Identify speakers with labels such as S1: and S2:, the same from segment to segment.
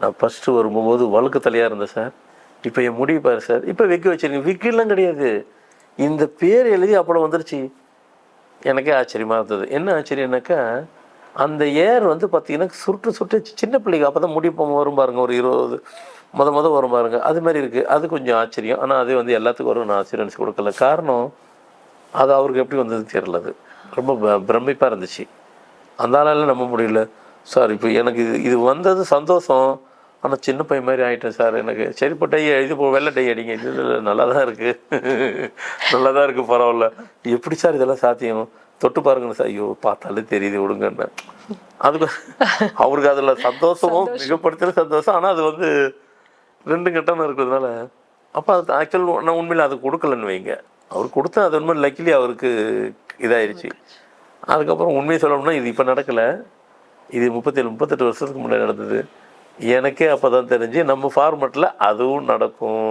S1: நான் ஃபஸ்ட்டு வரும்போது வழுக்கு தலையாக இருந்தேன் சார். இப்போ என் முடி பாரு சார். இப்போ விக்கு வச்சிருக்கேன் விக்கெல்லாம் கிடையாது. இந்த பேர் எழுதி அப்புறம் வந்துருச்சு. எனக்கே ஆச்சரியமாக இருந்தது. என்ன ஆச்சரியம்னாக்கா அந்த ஏர் வந்து பார்த்தீங்கன்னா சுருட்டு சுட்டு சின்ன பிள்ளைக்கு அப்போ தான் முடி வரும் பாருங்க. ஒரு இருபது மொத மொதல் வரும் பாருங்க. அது மாதிரி இருக்குது அது கொஞ்சம் ஆச்சரியம். ஆனால் அது வந்து எல்லாத்துக்கும் வரும். நான் ஆச்சரியன்ஸ் கொடுக்கல. காரணம் அது அவருக்கு எப்படி வந்தது தெரியல அது. ரொம்ப ப- இருந்துச்சு. அந்த ஆளால் நம்ப முடியல. சார் இப்போ எனக்கு இது இது வந்தது சந்தோஷம். ஆனால் சின்ன பையன் மாதிரி ஆயிட்டேன் சார். எனக்கு சரி இப்போ டை இது போ வெள்ளை டை அடிங்க. இது இல்லை நல்லா தான் இருக்குது நல்லா தான் இருக்குது பரவாயில்ல. எப்படி சார் இதெல்லாம் சாத்தியம்? தொட்டு பாருங்க சார். ஐயோ பார்த்தாலே தெரியுது விடுங்கன்னு. அதுக்கு அவருக்கு அதில் சந்தோஷமும் மிகப்படுத்துகிற சந்தோஷம். ஆனால் அது வந்து ரெண்டு கட்டணம் இருக்கிறதுனால. அப்போ அது ஆக்சுவல் நான் உண்மையில் அது கொடுக்கலன்னு வைங்க. அவர் கொடுத்தா அது உண்மை. லக்கிலி அவருக்கு இதாயிருச்சு. அதுக்கப்புறம் உண்மையை சொல்லணும்னா இது இப்போ நடக்கலை. இது முப்பத்தேழு முப்பத்தெட்டு வருஷத்துக்கு முன்னாடி நடந்தது. எனக்கே அப்போ தான் தெரிஞ்சு நம்ம ஃபார்மெட்டில் அதுவும் நடக்கும்.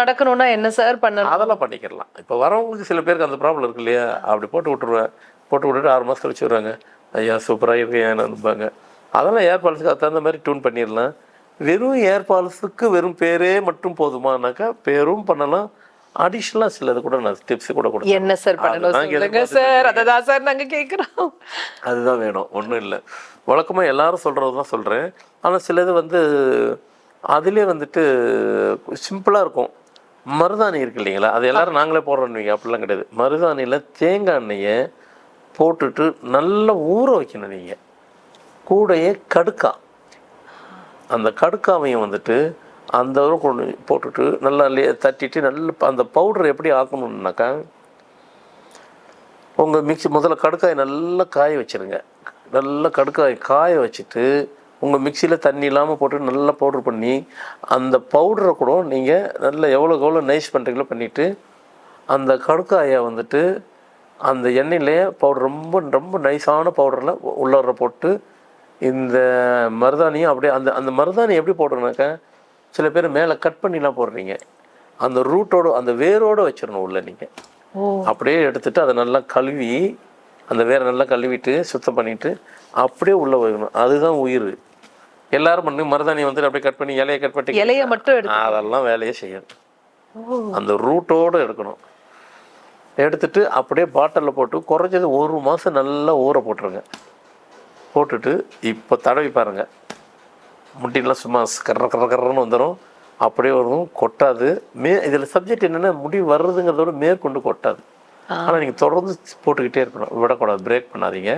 S2: நடக்கணும்னா என்ன சார் பண்ணணும்?
S1: அதெல்லாம் பண்ணிக்கிறலாம் இப்போ வரவங்களுக்கு சில பேருக்கு அந்த ப்ராப்ளம் இருக்கு இல்லையா அப்படி போட்டு விட்டுருவேன் போட்டு விட்டுட்டு ஆறு மாதம் கழிச்சு வருவாங்க ஐயா சூப்பராக இருக்கேன் அனுப்புவாங்க அதெல்லாம் ஏர் பாலிஸுக்கு அது தகுந்த மாதிரி டியூன் பண்ணிடலாம். வெறும் ஏர் பாலிஸுக்கு வெறும் பேரே மட்டும் போதுமானாக்கா பேரும் பண்ணலாம். அடிஷ்னலாக சிலது கூட நான் டிப்ஸ் கூட கொடுத்தேன்
S2: என்ன சார் பண்ணணும் சொல்லுங்க சார். அததான் சார் நாங்க கேக்குறோம்.
S1: அதுதான் வேணும். ஒன்றும் இல்லை. வழக்கமாக எல்லாரும் சொல்கிறது தான் சொல்கிறேன் ஆனால் சிலது வந்து அதிலே வந்துட்டு சிம்பிளாக இருக்கும். மருதாணி இருக்கு இல்லைங்களா? அது எல்லாரும் நாங்களே வைங்க அப்படிலாம் கிடையாது. மருதாணியில் தேங்காய் எண்ணெயை போட்டுட்டு நல்லா ஊற வைக்கணும் நீங்கள் கூடையே கடுக்கா. அந்த கடுக்காவையும் வந்துட்டு அந்த அளவு கொண்டு போட்டுட்டு நல்லா தட்டிட்டு நல்ல அந்த பவுடர் எப்படி ஆக்கணும்னாக்கா உங்கள் மிக்ஸி முதல்ல கடுக்காய் நல்லா காய வச்சுருங்க. நல்லா கடுக்காய் காய வச்சுட்டு உங்கள் மிக்சியில் தண்ணி இல்லாமல் போட்டு நல்லா பவுடர் பண்ணி அந்த பவுடரை கூட நீங்கள் நல்லா எவ்வளோக்கு எவ்வளோ நைஸ் பண்ணுறீங்களோ பண்ணிவிட்டு அந்த கடுக்காயை வந்துட்டு அந்த எண்ணெயிலேயே பவுடர் ரொம்ப ரொம்ப நைஸான பவுடரில் உள்ளார போட்டு இந்த மருதாணியும் அப்படியே அந்த அந்த மருதாணி எப்படி போடுறோன்னாக்கா சில பேர் மேலே கட் பண்ணிலாம் போடுறீங்க. அந்த ரூட்டோட அந்த வேரோட வச்சிடணும் உள்ள நீங்கள் அப்படியே எடுத்துட்டு அதை நல்லா கழுவி அந்த வேரை நல்லா கழுவிட்டு சுத்தம் பண்ணிட்டு அப்படியே உள்ள வைக்கணும். அதுதான் உயிர். எல்லாரும் பண்ணி மருதாணி வந்து அப்படியே கட் பண்ணி இலையை கட் பண்ணி
S2: இலைய மட்டும்
S1: அதெல்லாம் வேலையே செய்யணும் அந்த ரூட்டோடு எடுக்கணும். எடுத்துட்டு அப்படியே பாட்டிலில் போட்டு குறைஞ்சது ஒரு மாதம் நல்லா ஊற போட்டுருங்க. போட்டுட்டு இப்போ தடவி பாருங்க. முடியெல்லாம் சும்மா கர்ற கர்ற கர்றன்னு வந்துடும் அப்படியே வரும் கொட்டாது. மே இதில் சப்ஜெக்ட் என்னென்னா முடி வர்றதுங்கிறதோட மேற்கொண்டு கொட்டாது. ஆனால் நீங்கள் தொடர்ந்து போட்டுக்கிட்டே இருக்கணும் விடக்கூடாது பிரேக் பண்ணாதீங்க.